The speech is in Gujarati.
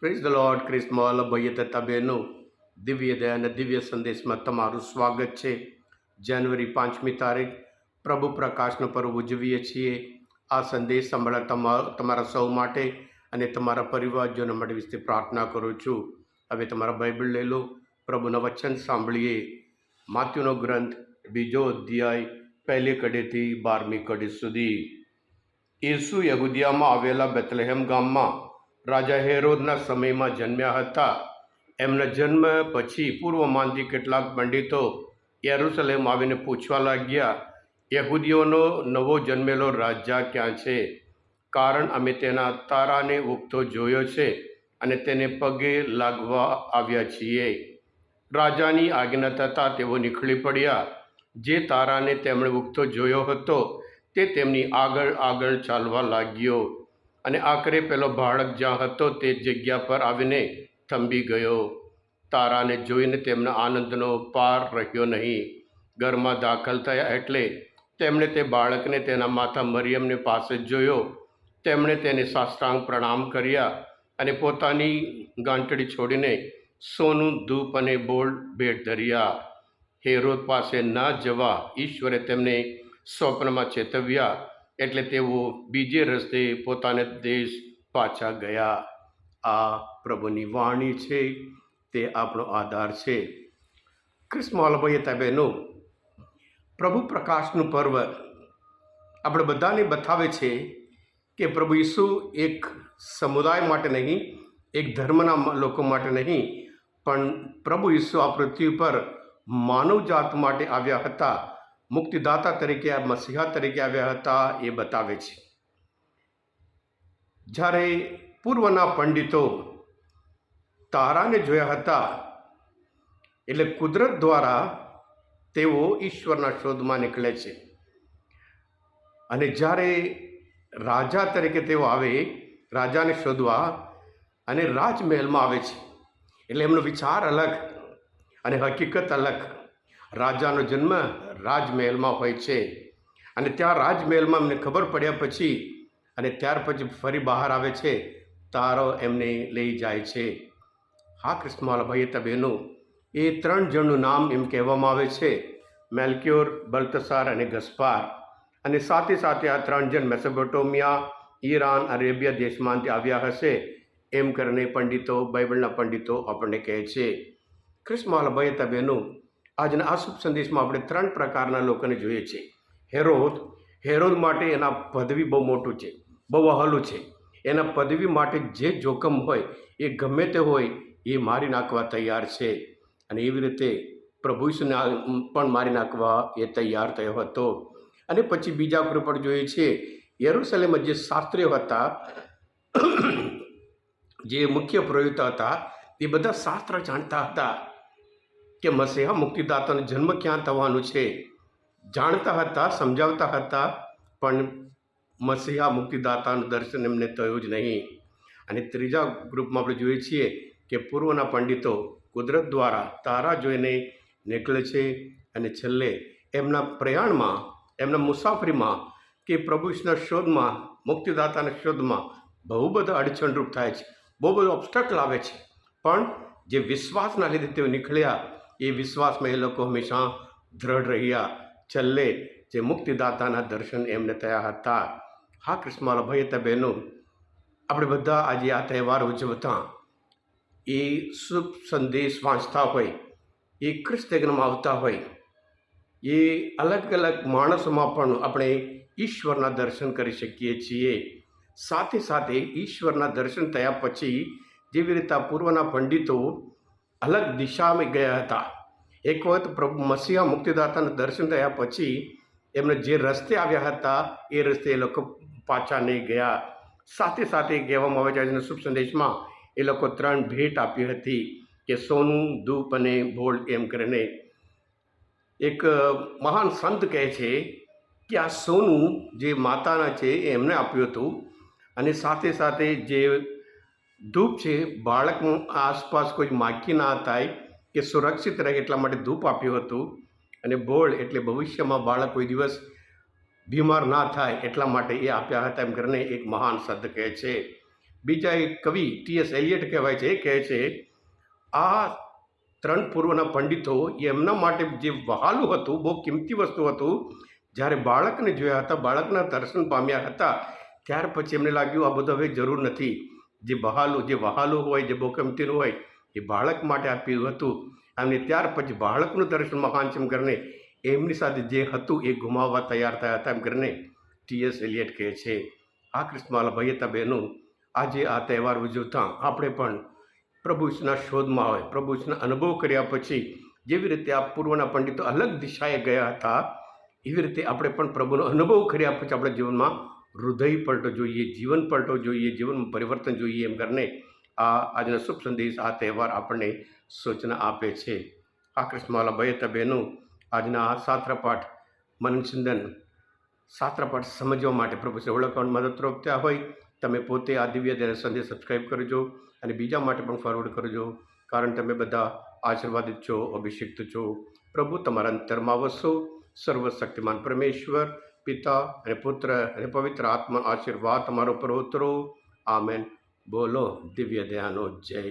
પ્રેઝ ધ લોર્ડ ક્રિસ્મલ ભાઈએ તથા બહેનો દિવ્ય દયા અને દિવ્ય સંદેશમાં તમારું સ્વાગત છે. જાન્યુઆરી પાંચમી તારીખ, પ્રભુ પ્રકાશનો પર્વ ઉજવીએ છીએ. આ સંદેશ સાંભળવા તમા, તમારા સૌ માટે અને તમારા પરિવારજનો માટે વિશે પ્રાર્થના કરું છું. હવે તમારા બાઇબલ લઈ લો. પ્રભુના વચન સાંભળીએ. માત્યુનો ગ્રંથ, બીજો અધ્યાય, પહેલી કડીથી બારમી કડી સુધી. ઈસુ યહુદિયામાં આવેલા બેથલેહેમ ગામમાં રાજા હેરોદના સમયમાં જન્મ્યા હતા. એમના જન્મ પછી પૂર્વમાંથી કેટલાક પંડિતો યેરુસલેમ આવીને પૂછવા લાગ્યા, યહૂદીઓનો નવો જન્મેલો રાજા ક્યાં છે? કારણ અમે તેના તારાને ઉગતો જોયો છે અને તેને પગે લાગવા આવ્યા છીએ. રાજાની આજ્ઞા થતાં તેઓ નીકળી પડ્યા. જે તારાને તેમણે ઉગતો જોયો હતો તે તેમની આગળ આગળ ચાલવા લાગ્યો. અને આખરે પેલો બાળક જ્યાં હતો તે જગ્યા પર આવીને થંભી ગયો. તારાને જોઈને તેમના આનંદનો પાર રહ્યો નહીં. ઘરમાં દાખલ થયા એટલે તેમણે તે બાળકને તેના માતા મરિયમને પાસે જોયો. તેમણે તેને સાષ્ટાંગ પ્રણામ કર્યા અને પોતાની ગાંઠડી છોડીને સોનું, ધૂપ અને બોલ ભેટ ધર્યા. હેરોદ પાસે ન જવા ઈશ્વરે તેમને સ્વપ્નમાં ચેતવ્યા. એટલે તેઓ બીજે રસ્તે પોતાને દેશ પાછા ગયા. આ પ્રભુની વાણી છે, તે આપણો આધાર છે. ક્રિસ્મોલભાઈ તબેનો પ્રભુ પ્રકાશનું પર્વ આપણે બધાને બતાવે છે કે પ્રભુ ઈસુ એક સમુદાય માટે નહીં, એક ધર્મના લોકો માટે નહીં, પણ પ્રભુ ઈસુ આ પૃથ્વી પર માનવજાત માટે આવ્યા હતા. મુક્તિદાતા તરીકે મસીહા તરીકે આવ્યા હતા એ બતાવે છે. જ્યારે પૂર્વના પંડિતો તારાને જોયા હતા, એટલે કુદરત દ્વારા તેઓ ઈશ્વરના શોધમાં નીકળે છે. અને જ્યારે રાજા તરીકે તેઓ આવે, રાજાને શોધવા અને રાજમહેલમાં આવે છે, એટલે એમનો વિચાર અલગ અને હકીકત અલગ. રાજાનો જન્મ રાજમહેલમાં હોય છે. અને ત્યાં રાજમહેલમાં એમને ખબર પડ્યા પછી અને ત્યાર પછી ફરી બહાર આવે છે, તારો એમને લઈ જાય છે. હા કૃષ્ણમાલાભાઈ તબેનો એ ત્રણ જણનું નામ એમ કહેવામાં આવે છે. મેલ્ક્યોર, બલ્તસાર અને ગસ્પાર. અને સાથે સાથે આ ત્રણ જણ મેસોપોટોમિયા, ઈરાન, અરેબિયા દેશમાંથી આવ્યા હશે એમ કરીને પંડિતો બાઇબલના પંડિતો આપણને કહે છે. કૃષ્ણમાલાભાઈ તબેનો આજના આ શુભ સંદેશમાં આપણે ત્રણ પ્રકારના લોકોને જોઈએ છીએ હેરોદ હેરોદ માટે એના પદવી બહુ મોટું છે, બહુ વહલું છે. એના પદવી માટે જે જોખમ હોય, એ ગમે તે હોય, એ મારી નાખવા તૈયાર છે. અને એવી રીતે પ્રભુ પણ મારી નાખવા એ તૈયાર થયો હતો. અને પછી બીજા ઉપર પણ જોઈએ છીએ યરુસલેમમાં જે શાસ્ત્રીઓ હતા, જે મુખ્ય પ્રયુક્ત હતા, એ બધા શાસ્ત્ર જાણતા હતા. કે મસીહા મુક્તિદાતાનો જન્મ ક્યાં થવાનો છે? જાણતા હતા, સમજાવતા હતા, પણ મસીહા મુક્તિદાતાનું દર્શન એમને થયું જ નહીં. અને ત્રીજા ગ્રુપમાં આપણે જોઈએ છીએ કે પૂર્વના પંડિતો કુદરત દ્વારા તારા જોઈને નીકળે છે અને છેલ્લે એમના પ્રયાણમાં, એમના મુસાફરીમાં કે પ્રભુના શોધમાં, મુક્તિદાતાના શોધમાં બહુ બધા અડચણરૂપ થાય છે, બહુ બધો ઓબ્સ્ટકલ આવે છે. પણ જે વિશ્વાસના લીધે તેઓ નીકળ્યા એ વિશ્વાસમાં એ લોકો હંમેશા દ્રઢ રહ્યા. છેલ્લે જે મુક્તિદાતાના દર્શન એમને થયા હતા. હા, કૃષ્ણમાલા ભાઈ હતા બહેનો, આપણે બધા આજે આ તહેવાર ઉજવતા. એ શુભ સંદેશ વાંચતા હોય, એ ક્રિસ્તજ્ઞમાં આવતા હોય, એ અલગ અલગ માણસોમાં પણ આપણે ઈશ્વરના દર્શન કરી શકીએ છીએ. સાથે સાથે ઈશ્વરના દર્શન થયા પછી જેવી રીતે પૂર્વના પંડિતો અલગ દિશામાં ગયા હતા. એક વખત પ્રભુ મસીહા મુક્તિદાતાના દર્શન થયા પછી એમને જે રસ્તે આવ્યા હતા, એ રસ્તે એ લોકો પાછા નહીં ગયા. સાથે સાથે કહેવામાં આવે છે, આજના શુભ સંદેશમાં એ લોકો ત્રણ ભેટ આપી હતી કે સોનું, ધૂપ અને ભોળ એમ કરીને. એક મહાન સંત કહે છે કે આ સોનું જે માતાના છે, એ એમને આપ્યું હતું. અને સાથે સાથે જે ધૂપ છે બાળક આસપાસ કોઈ માખી ના થાય કે સુરક્ષિત રહે એટલા માટે ધૂપ આપ્યું હતું. અને બોળ એટલે ભવિષ્યમાં બાળક કોઈ દિવસ બીમાર ના થાય એટલા માટે એ આપ્યા હતા એમ કરીને એક મહાન શબ્દ કહે છે. બીજા એક કવિ ટી. એસ. એલિયટ કહેવાય છે, એ કહે છે, આ ત્રણ પૂર્વના પંડિતો એમના માટે જે વહાલું હતું, બહુ કિંમતી વસ્તુ હતું, જ્યારે બાળકને જોયા હતા, બાળકના દર્શન પામ્યા હતા, ત્યાર પછી એમને લાગ્યું આ બધું હવે જરૂર નથી. જે બહાલું, જે વહાલું હોય, જે બોકમતીનું હોય, એ બાળક માટે આપ્યું હતું. અને ત્યાર પછી બાળકનું દર્શન મહાનચમ કરીને એમની સાથે જે હતું એ ગુમાવવા તૈયાર થયા હતા એમ કરીને ટી એસ એલિયટ કહે છે, આ કૃષ્ણમાલા ભૈયતા બહેનો, આજે આ તહેવાર ઉજવતા આપણે પણ પ્રભુ ઈસુના શોધમાં હોય પ્રભુ ઈસુના અનુભવ કર્યા પછી જેવી રીતે આ પૂર્વના પંડિતો અલગ દિશાએ ગયા હતા, એવી રીતે આપણે પણ પ્રભુનો અનુભવ કર્યા પછી આપણા જીવનમાં હૃદય પલટો જોઈએ જીવન પલટો જોઈએ જીવનમાં પરિવર્તન જોઈએ એમ કરીને આ આજનો શુભ સંદેશ, આ તહેવાર આપણને સૂચના આપે છે. આ કૃષ્ણમાલા હતા બહેનો, આજના આ શાસ્ત્રપાઠ મનચિંતન શાસ્ત્રપાઠ સમજવા માટે પ્રભુ શ્રી ઓળખવાનું મદદરૂપ ત્યાં હોય, તમે પોતે આ દિવ્ય દયા સંદેશ સબસ્ક્રાઈબ કરજો અને બીજા માટે પણ ફોરવર્ડ કરજો, કારણ તમે બધા આશીર્વાદિત છો, અભિષિક્ત છો. પ્રભુ, તમારા અંતરમાં વસો. સર્વશક્તિમાન પરમેશ્વર પિતા અને પુત્ર અને પવિત્ર આત્મા, આશીર્વાદ તમારો ઉપર ઉતરો. આમેન. બોલો, દિવ્ય દયાનો જય